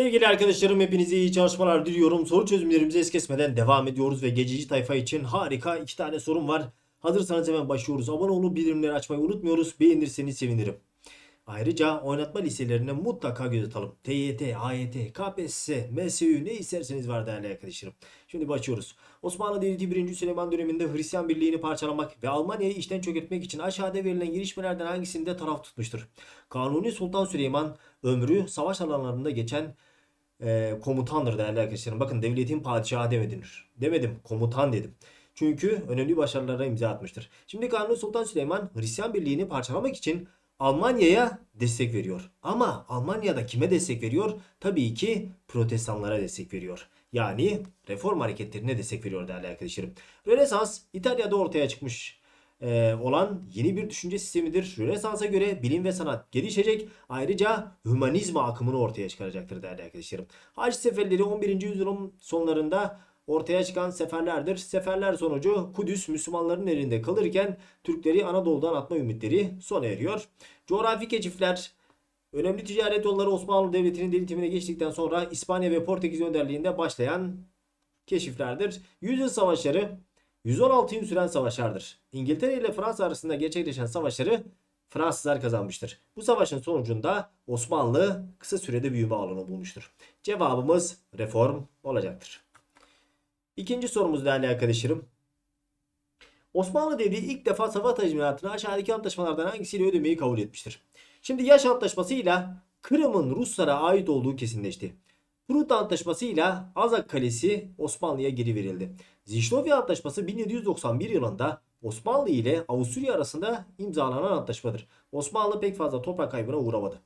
Sevgili arkadaşlarım hepinize iyi çalışmalar diliyorum. Soru çözümlerimize es kesmeden devam ediyoruz ve gececi tayfa için harika iki tane sorum var. Hazırsanız hemen başlıyoruz. Abone olup bildirimleri açmayı unutmuyoruz. Beğenirseniz sevinirim. Ayrıca oynatma listelerine mutlaka göz atalım. TYT, AYT, KPSS, MSÜ ne isterseniz var değerli arkadaşlarım. Şimdi başlıyoruz. Osmanlı Devleti 1. Süleyman döneminde Hristiyan birliğini parçalamak ve Almanya'yı işten çökertmek için aşağıda verilen girişmelerden hangisinde taraf tutmuştur? Kanuni Sultan Süleyman ömrü savaş alanlarında geçen e, komutandır değerli arkadaşlarım. Bakın devletin padişahı demedinir. Demedim komutan dedim. Çünkü önemli başarılara imza atmıştır. Şimdi Kanuni Sultan Süleyman Hristiyan birliğini parçalamak için Almanya'ya destek veriyor. Ama Almanya'da kime destek veriyor? Tabii ki protestanlara destek veriyor. Yani reform hareketlerine destek veriyor değerli arkadaşlarım. Rönesans İtalya'da ortaya çıkmış e, olan yeni bir düşünce sistemidir. Rönesans'a göre bilim ve sanat gelişecek. Ayrıca hümanizma akımını ortaya çıkaracaktır değerli arkadaşlarım. Haç seferleri 11. yüzyılın sonlarında ortaya çıkan seferlerdir. Seferler sonucu Kudüs Müslümanların elinde kalırken Türkleri Anadolu'dan atma ümitleri sona eriyor. Coğrafi keşifler önemli ticaret yolları Osmanlı Devleti'nin denetimine geçtikten sonra İspanya ve Portekiz önderliğinde başlayan keşiflerdir. Yüzyıl savaşları 116 yıl süren savaşlardır. İngiltere ile Fransa arasında gerçekleşen savaşları Fransızlar kazanmıştır. Bu savaşın sonucunda Osmanlı kısa sürede büyüme alanı bulmuştur. Cevabımız reform olacaktır. İkinci sorumuz değerli arkadaşlarım. Osmanlı Devleti ilk defa savaş tazminatını aşağıdaki antlaşmalardan hangisiyle ödemeyi kabul etmiştir? Şimdi Yaş Antlaşması'yla Kırım'ın Ruslara ait olduğu kesinleşti. Prut Antlaşması'yla Azak Kalesi Osmanlı'ya geri verildi. Zişnovya Antlaşması 1791 yılında Osmanlı ile Avusturya arasında imzalanan antlaşmadır. Osmanlı pek fazla toprak kaybına uğramadı.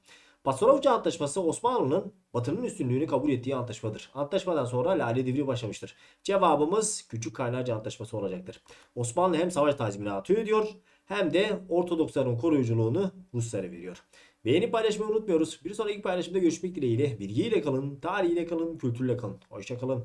Pasarofça Antlaşması Osmanlı'nın Batı'nın üstünlüğünü kabul ettiği antlaşmadır. Antlaşmadan sonra Lale Devri başlamıştır. Cevabımız Küçük Kaynarca Antlaşması olacaktır. Osmanlı hem savaş tazminatı ödüyor hem de Ortodoksların koruyuculuğunu Ruslara veriyor. Beğenip paylaşmayı unutmuyoruz. Bir sonraki paylaşımda görüşmek dileğiyle. Bilgiyle kalın, tarihiyle kalın, kültürle kalın. Hoşçakalın.